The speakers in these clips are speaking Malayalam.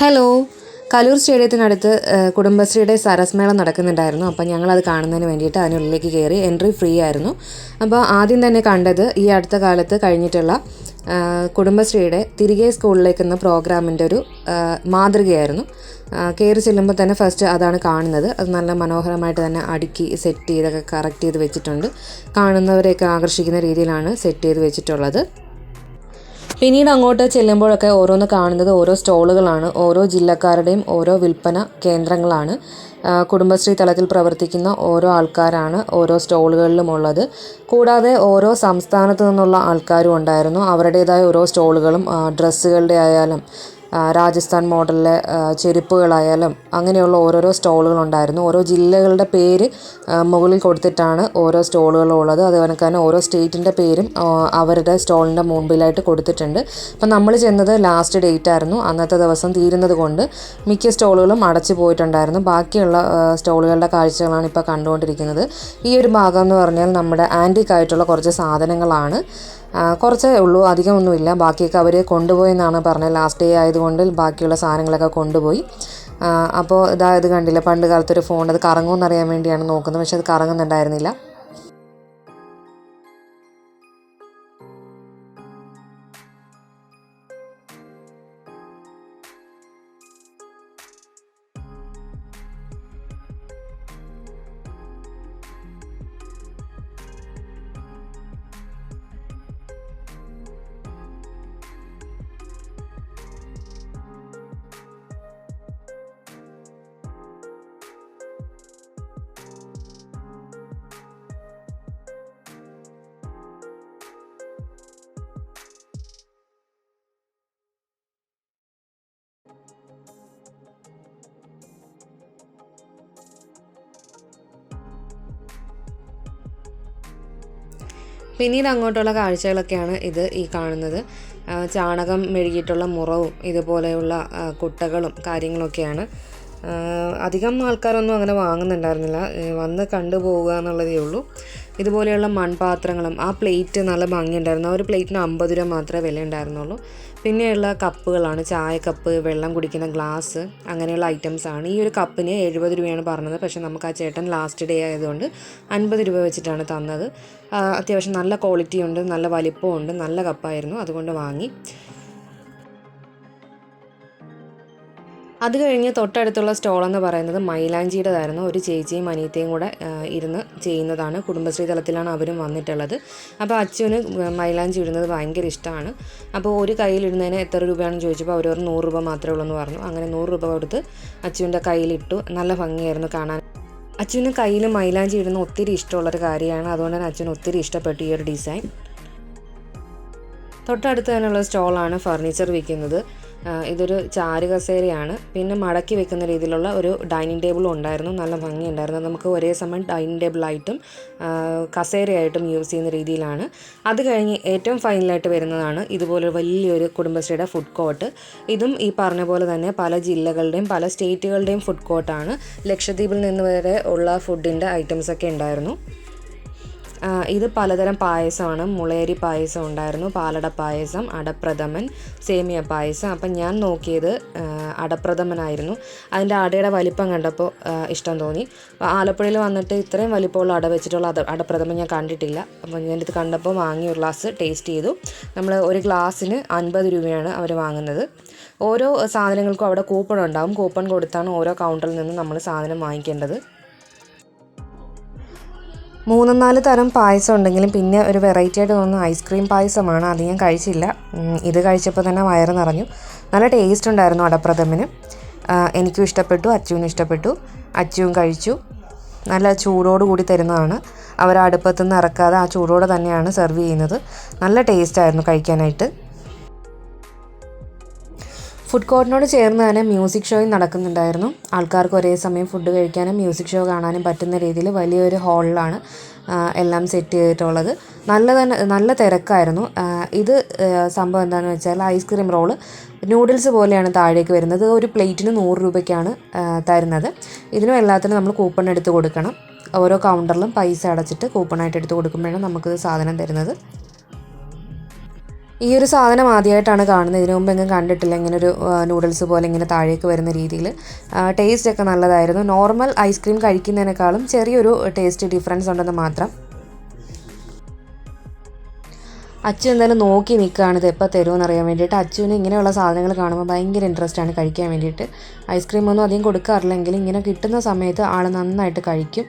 ഹലോ. കലൂർ സ്റ്റേഡിയത്തിനടുത്ത് കുടുംബശ്രീയുടെ സരസ്മേളം നടക്കുന്നുണ്ടായിരുന്നു. അപ്പോൾ ഞങ്ങളത് കാണുന്നതിന് വേണ്ടിയിട്ട് അതിനുള്ളിലേക്ക് കയറി എൻട്രി ഫ്രീ ആയിരുന്നു. അപ്പോൾ ആദ്യം തന്നെ കണ്ടത് ഈ അടുത്ത കാലത്ത് കഴിഞ്ഞിട്ടുള്ള കുടുംബശ്രീയുടെ തിരികെ സ്കൂളിലേക്ക് എന്ന പ്രോഗ്രാമിന്റെ ഒരു മാതൃകയായിരുന്നു. കയറി ചെല്ലുമ്പോൾ തന്നെ ഫസ്റ്റ് അതാണ് കാണുന്നത്. അത് നല്ല മനോഹരമായിട്ട് തന്നെ അടുക്കി സെറ്റ് ചെയ്തൊക്കെ കറക്റ്റ് ചെയ്ത് വെച്ചിട്ടുണ്ട്. കാണുന്നവരെയൊക്കെ ആകർഷിക്കുന്ന രീതിയിലാണ് സെറ്റ് ചെയ്ത് വെച്ചിട്ടുള്ളത്. പിന്നീട് അങ്ങോട്ട് ചെല്ലുമ്പോഴൊക്കെ ഓരോന്ന് കാണുന്നത് ഓരോ സ്റ്റോളുകളാണ് ഓരോ ജില്ലക്കാരുടെയും ഓരോ വിൽപ്പന കേന്ദ്രങ്ങളാണ്. കുടുംബശ്രീ തലത്തിൽ പ്രവർത്തിക്കുന്ന ഓരോ ആൾക്കാരാണ് ഓരോ സ്റ്റോളുകളിലും ഉള്ളത്. കൂടാതെ ഓരോ സംസ്ഥാനത്തു നിന്നുള്ള ആൾക്കാരും ഉണ്ടായിരുന്നു. അവരുടേതായ ഓരോ സ്റ്റോളുകളും ഡ്രസ്സുകളുടെ ആയാലും രാജസ്ഥാൻ മോഡലിലെ ചെരുപ്പുകളായാലും അങ്ങനെയുള്ള ഓരോരോ സ്റ്റോളുകളുണ്ടായിരുന്നു. ഓരോ ജില്ലകളുടെ പേര് മുകളിൽ കൊടുത്തിട്ടാണ് ഓരോ സ്റ്റോളുകളും ഉള്ളത് അതുപോലെ തന്നെ ഓരോ സ്റ്റേറ്റിന്റെ പേരും അവരുടെ സ്റ്റോളിന്റെ മുമ്പിലായിട്ട് കൊടുത്തിട്ടുണ്ട്. അപ്പം നമ്മൾ ചെന്നത് ലാസ്റ്റ് ഡേറ്റ് ആയിരുന്നു. അന്നത്തെ ദിവസം തീരുന്നത് കൊണ്ട് മിക്ക സ്റ്റോളുകളും അടച്ചു പോയിട്ടുണ്ടായിരുന്നു. ബാക്കിയുള്ള സ്റ്റോളുകളുടെ കാഴ്ചകളാണ് ഇപ്പോൾ കണ്ടുകൊണ്ടിരിക്കുന്നത്. ഈ ഒരു ഭാഗം എന്ന് പറഞ്ഞാൽ നമ്മുടെ ആന്റിക്കായിട്ടുള്ള കുറച്ച് സാധനങ്ങളാണ്. കുറച്ചേ ഉള്ളൂ. അധികമൊന്നുമില്ല. ബാക്കിയൊക്കെ അവർ കൊണ്ടുപോയെന്നാണ് പറഞ്ഞത്. ലാസ്റ്റ് ഡേ ആയതുകൊണ്ട് ബാക്കിയുള്ള സാധനങ്ങളൊക്കെ കൊണ്ടുപോയി. അപ്പോൾ ഇതായത് കണ്ടില്ല? പണ്ട് കാലത്തൊരു ഫോൺ അത് കറങ്ങുമെന്ന് അറിയാൻ വേണ്ടിയാണ് നോക്കുന്നത്. പക്ഷെ അത് കറങ്ങുന്നുണ്ടായിരുന്നില്ല. പിന്നീട് അങ്ങോട്ടുള്ള കാഴ്ചകളൊക്കെയാണ് ഇത് ഈ കാണുന്നത്. ചാണകം മെഴുകിയിട്ടുള്ള മുറവും ഇതുപോലെയുള്ള കുട്ടകളും കാര്യങ്ങളൊക്കെയാണ്. അധികം ആൾക്കാരൊന്നും അങ്ങനെ വാങ്ങുന്നുണ്ടായിരുന്നില്ല. വന്ന് കണ്ടുപോവുക എന്നുള്ളതേ ഉള്ളൂ. ഇതുപോലെയുള്ള മൺപാത്രങ്ങളും ആ പ്ലേറ്റ് നല്ല ഭംഗിയുണ്ടായിരുന്നു. ആ ഒരു പ്ലേറ്റിന് അമ്പത് രൂപ മാത്രമേ വില ഉണ്ടായിരുന്നുള്ളൂ പിന്നെയുള്ള കപ്പുകളാണ്. ചായ കപ്പ് വെള്ളം കുടിക്കുന്ന ഗ്ലാസ് അങ്ങനെയുള്ള ഐറ്റംസ് ആണ്. ഈ ഒരു കപ്പിന് എഴുപത് രൂപയാണ് പറഞ്ഞത്. പക്ഷേ നമുക്ക് ആ ചേട്ടൻ ലാസ്റ്റ് ഡേ ആയതുകൊണ്ട് അൻപത് രൂപ വെച്ചിട്ടാണ് തന്നത്. അത്യാവശ്യം നല്ല ക്വാളിറ്റി ഉണ്ട് നല്ല വലിപ്പമുണ്ട് നല്ല കപ്പായിരുന്നു. അതുകൊണ്ട് വാങ്ങി. അത് കഴിഞ്ഞ് തൊട്ടടുത്തുള്ള സ്റ്റോൾ എന്ന് പറയുന്നത് മൈലാഞ്ചിയുടേതായിരുന്നു. ഒരു ചേച്ചിയും അനിയത്തിയും കൂടെ ഇരുന്ന് ചെയ്യുന്നതാണ്. കുടുംബശ്രീ തലത്തിലാണ് അവരും വന്നിട്ടുള്ളത്. അപ്പോൾ അച്ഛന് മൈലാഞ്ചി ഇടുന്നത് ഭയങ്കര ഇഷ്ടമാണ്. അപ്പോൾ ഒരു കയ്യിലിടുന്നതിന് എത്ര രൂപയാണെന്ന് ചോദിച്ചപ്പോൾ അവർ നൂറ് രൂപ മാത്രമേ ഉള്ളൂ എന്ന് പറഞ്ഞു. അങ്ങനെ നൂറ് രൂപ കൊടുത്ത് അച്ഛന്റെ കയ്യിലിട്ടു. നല്ല ഭംഗിയായിരുന്നു കാണാൻ. അച്ഛന് കയ്യിൽ മൈലാഞ്ചി ഇടുന്ന ഒത്തിരി ഇഷ്ടമുള്ളൊരു കാര്യമാണ്. അതുകൊണ്ട് തന്നെ അച്ഛന് ഒത്തിരി ഇഷ്ടപ്പെട്ടു ഈ ഒരു ഡിസൈൻ. തൊട്ടടുത്ത് തന്നെയുള്ള സ്റ്റോളാണ് ഫർണിച്ചർ വിൽക്കുന്നത്. ഇതൊരു ചാരു കസേരയാണ്. പിന്നെ മടക്കി വെക്കുന്ന രീതിയിലുള്ള ഒരു ഡൈനിങ് ടേബിളും ഉണ്ടായിരുന്നു. നല്ല ഭംഗിയുണ്ടായിരുന്നു. നമുക്ക് ഒരേ സമയം ഡൈനിങ് ടേബിളായിട്ടും കസേരയായിട്ടും യൂസ് ചെയ്യുന്ന രീതിയിലാണ്. അത് കഴിഞ്ഞ് ഏറ്റവും ഫൈനലായിട്ട് വരുന്നതാണ് ഇതുപോലെ വലിയൊരു കുടുംബശ്രീയുടെ ഫുഡ് കോർട്ട് ഇതും ഈ പറഞ്ഞ പോലെ തന്നെ പല ജില്ലകളുടെയും പല സ്റ്റേറ്റുകളുടെയും ഫുഡ് കോർട്ടാണ് ലക്ഷദ്വീപിൽ നിന്ന് വരെ ഉള്ള ഫുഡിന്റെ ഐറ്റംസൊക്കെ ഉണ്ടായിരുന്നു. ഇത് പലതരം പായസമാണ്. മുളയരി പായസം ഉണ്ടായിരുന്നു. പാലട പായസം അടപ്രഥമൻ സേമിയ പായസം. അപ്പം ഞാൻ നോക്കിയത് അടപ്രഥമനായിരുന്നു. അതിന്റെ അടയുടെ വലിപ്പം കണ്ടപ്പോൾ ഇഷ്ടം തോന്നി. ആലപ്പുഴയിൽ വന്നിട്ട് ഇത്രയും വലിപ്പമുള്ള അട വെച്ചിട്ടുള്ള അട അടപ്രഥമൻ ഞാൻ കണ്ടിട്ടില്ല. അപ്പോൾ ഇത് കണ്ടപ്പോൾ വാങ്ങി ഒരു ഗ്ലാസ് ടേസ്റ്റ് ചെയ്തു. നമ്മൾ ഒരു ഗ്ലാസ്സിന് അൻപത് രൂപയാണ് അവർ വാങ്ങുന്നത്. ഓരോ സാധനങ്ങൾക്കും അവിടെ കൂപ്പൺ ഉണ്ടാവും. കൂപ്പൺ കൊടുത്താണ് ഓരോ കൗണ്ടറിൽ നിന്ന് നമ്മൾ സാധനം വാങ്ങിക്കേണ്ടത്. മൂന്നും നാല് തരം പായസം ഉണ്ടെങ്കിലും പിന്നെ ഒരു വെറൈറ്റി ആയിട്ട് തോന്നുന്ന ഐസ്ക്രീം പായസമാണ്. അത് ഞാൻ കഴിച്ചില്ല. ഇത് കഴിച്ചപ്പോൾ തന്നെ വയറ് നിറഞ്ഞു. നല്ല ടേസ്റ്റ് ഉണ്ടായിരുന്നു അടപ്രഥമന് എനിക്കും ഇഷ്ടപ്പെട്ടു അച്ചുവിനും ഇഷ്ടപ്പെട്ടു. അച്ചുവും കഴിച്ചു. നല്ല ചൂടോട് കൂടി തരുന്നതാണ്. അവർ അടുപ്പത്തു നിന്ന് ഇറക്കാതെ ആ ചൂടോടെ തന്നെയാണ് സെർവ് ചെയ്യുന്നത്. നല്ല ടേസ്റ്റ് ആയിരുന്നു കഴിക്കാനായിട്ട്. ഫുഡ് കോർട്ടിനോട് ചേർന്ന് തന്നെ മ്യൂസിക് ഷോയും നടക്കുന്നുണ്ടായിരുന്നു. ആൾക്കാർക്ക് ഒരേ സമയം ഫുഡ് കഴിക്കാനും മ്യൂസിക് ഷോ കാണാനും പറ്റുന്ന രീതിയിൽ വലിയൊരു ഹാളിലാണ് എല്ലാം സെറ്റ് ചെയ്തിട്ടുള്ളത്. നല്ല തന്നെ നല്ല തിരക്കായിരുന്നു. ഇത് സംഭവം എന്താണെന്ന് വെച്ചാൽ ഐസ്ക്രീം റോൾ നൂഡിൽസ് പോലെയാണ് താഴേക്ക് വരുന്നത്. ഒരു പ്ലേറ്റിന് നൂറ് രൂപയ്ക്കാണ് തരുന്നത്. ഇതിനും എല്ലാത്തിനും നമ്മൾ കൂപ്പൺ എടുത്ത് കൊടുക്കണം. ഓരോ കൗണ്ടറിലും പൈസ അടച്ചിട്ട് കൂപ്പണായിട്ട് എടുത്ത് കൊടുക്കുമ്പോഴാണ് നമുക്ക് സാധനം തരുന്നത്. ഈ ഒരു സാധനം ആദ്യമായിട്ടാണ് കാണുന്നത്. ഇതിനു മുമ്പ് എങ്ങും കണ്ടിട്ടില്ല. ഇങ്ങനെ ഒരു നൂഡിൽസ് പോലെ ഇങ്ങനെ താഴേക്ക് വരുന്ന രീതിയിൽ. ടേസ്റ്റ് ഒക്കെ നല്ലതായിരുന്നു. നോർമൽ ഐസ്ക്രീം കഴിക്കുന്നതിനേക്കാളും ചെറിയൊരു ടേസ്റ്റ് ഡിഫറൻസ് ഉണ്ടെന്ന് മാത്രം. അച്ചു എന്തായാലും നോക്കി നിൽക്കുകയാണ് ഇത് എപ്പോൾ തരുമെന്ന് അറിയാൻ വേണ്ടിയിട്ട്. അച്ചുവിന് ഇങ്ങനെയുള്ള സാധനങ്ങൾ കാണുമ്പോൾ ഭയങ്കര ഇൻട്രസ്റ്റ് ആണ് കഴിക്കാൻ വേണ്ടിയിട്ട്. ഐസ്ക്രീം ഒന്നും അധികം കൊടുക്കാറില്ലെങ്കിൽ ഇങ്ങനെ കിട്ടുന്ന സമയത്ത് ആൾ നന്നായിട്ട് കഴിക്കും.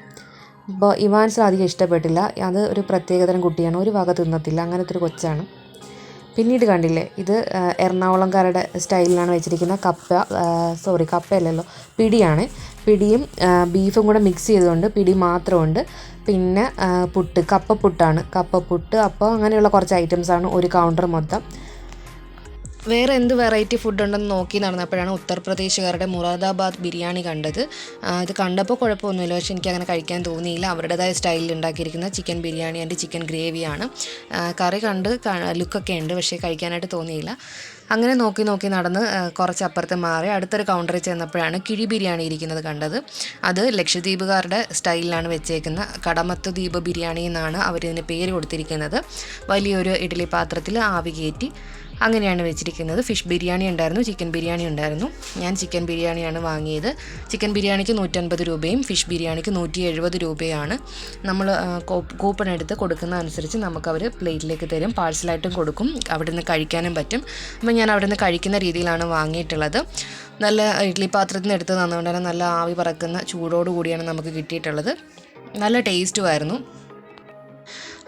ഇപ്പോൾ ഇവാൻസിന് അധികം ഇഷ്ടപ്പെട്ടില്ല. അത് ഒരു പ്രത്യേകതരം കുട്ടിയാണ്. ഒരു വക തിന്നത്തില്ല. അങ്ങനത്തെ ഒരു കൊച്ചാണ്. പിന്നീട് കണ്ടില്ലേ ഇത് എറണാകുളംകാരുടെ സ്റ്റൈലിലാണ് വെച്ചിരിക്കുന്നത് കപ്പ സോറി കപ്പയല്ലല്ലോ പിടിയാണ്. പിടിയും ബീഫും കൂടെ മിക്സ് ചെയ്തുകൊണ്ട് പിടി മാത്രമുണ്ട്. പിന്നെ പുട്ട് കപ്പപ്പുട്ടാണ് കപ്പപ്പുട്ട് അപ്പോൾ അങ്ങനെയുള്ള കുറച്ച് ഐറ്റംസാണ് ഒരു കൗണ്ടർ മൊത്തം. വേറെ എന്ത് വെറൈറ്റി ഫുഡ് ഉണ്ടെന്ന് നോക്കി നടന്നപ്പോഴാണ് ഉത്തർപ്രദേശുകാരുടെ മുറാദാബാദ് ബിരിയാണി കണ്ടത്. അത് കണ്ടപ്പോൾ കുഴപ്പമൊന്നുമില്ല. പക്ഷെ എനിക്ക് അങ്ങനെ കഴിക്കാൻ തോന്നിയില്ല. അവരുടേതായ സ്റ്റൈലിൽ ഉണ്ടാക്കിയിരിക്കുന്ന ചിക്കൻ ബിരിയാണി ആൻഡ് ചിക്കൻ ഗ്രേവിയാണ് കറി കണ്ട് ലുക്കൊക്കെ ഉണ്ട്. പക്ഷേ കഴിക്കാനായിട്ട് തോന്നിയില്ല. അങ്ങനെ നോക്കി നോക്കി നടന്ന് കുറച്ച് അപ്പുറത്ത് മാറി. അടുത്തൊരു കൗണ്ടറിൽ ചെന്നപ്പോഴാണ് കിഴി ബിരിയാണി ഇരിക്കുന്നത് കണ്ടത്. അത് ലക്ഷദ്വീപുകാരുടെ സ്റ്റൈലിലാണ് വെച്ചേക്കുന്ന കടമത്ത് ദ്വീപ് ബിരിയാണി എന്നാണ് അവരിതിന് പേര് കൊടുത്തിരിക്കുന്നത്. വലിയൊരു ഇഡ്ഡലി പാത്രത്തിൽ ആവി കയറ്റി അങ്ങനെയാണ് വെച്ചിരിക്കുന്നത്. ഫിഷ് ബിരിയാണി ഉണ്ടായിരുന്നു ചിക്കൻ ബിരിയാണി ഉണ്ടായിരുന്നു. ഞാൻ ചിക്കൻ ബിരിയാണിയാണ് വാങ്ങിയത്. ചിക്കൻ ബിരിയാണിക്ക് നൂറ്റൻപത് രൂപയും ഫിഷ് ബിരിയാണിക്ക് നൂറ്റി എഴുപത് രൂപയാണ്. നമ്മൾ കൂപ്പൺ എടുത്ത് കൊടുക്കുന്ന അനുസരിച്ച് നമുക്കവർ പ്ലേറ്റിലേക്ക് തരും. പാഴ്സലായിട്ടും കൊടുക്കും. അവിടെ നിന്ന് കഴിക്കാനും പറ്റും. അപ്പോൾ ഞാൻ അവിടെ നിന്ന് കഴിക്കുന്ന രീതിയിലാണ് വാങ്ങിയിട്ടുള്ളത്. നല്ല ഇഡ്ഡലി പാത്രത്തിൽ നിന്ന് എടുത്ത് തന്നുകൊണ്ട് തന്നെ നല്ല ആവി പറക്കുന്ന ചൂടോട് കൂടിയാണ് നമുക്ക് കിട്ടിയിട്ടുള്ളത്. നല്ല ടേസ്റ്റുമായിരുന്നു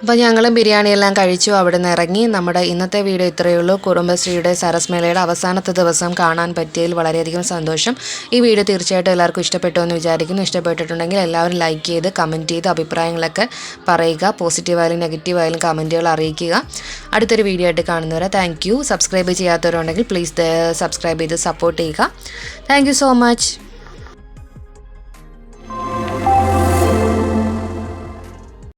അപ്പോൾ ഞങ്ങൾ ബിരിയാണിയെല്ലാം കഴിച്ചു അവിടെ നിന്ന് ഇറങ്ങി. നമ്മുടെ ഇന്നത്തെ വീഡിയോ ഇത്രയേ ഉള്ളൂ. കുടുംബശ്രീയുടെ സരസ്മേളയുടെ അവസാനത്തെ ദിവസം കാണാൻ പറ്റിയതിൽ വളരെയധികം സന്തോഷം. ഈ വീഡിയോ തീർച്ചയായിട്ടും എല്ലാവർക്കും ഇഷ്ടപ്പെട്ടു എന്ന് വിചാരിക്കുന്നു. ഇഷ്ടപ്പെട്ടിട്ടുണ്ടെങ്കിൽ എല്ലാവരും ലൈക്ക് ചെയ്ത് കമന്റ് ചെയ്ത് അഭിപ്രായങ്ങളൊക്കെ പറയുക. പോസിറ്റീവായാലും നെഗറ്റീവായാലും കമന്റുകൾ അറിയിക്കുക. അടുത്തൊരു വീഡിയോ ആയിട്ട് കാണുന്നവരെ താങ്ക് യു സബ്സ്ക്രൈബ് ചെയ്യാത്തവരുണ്ടെങ്കിൽ പ്ലീസ് സബ്സ്ക്രൈബ് ചെയ്ത് സപ്പോർട്ട് ചെയ്യുക. Thank so much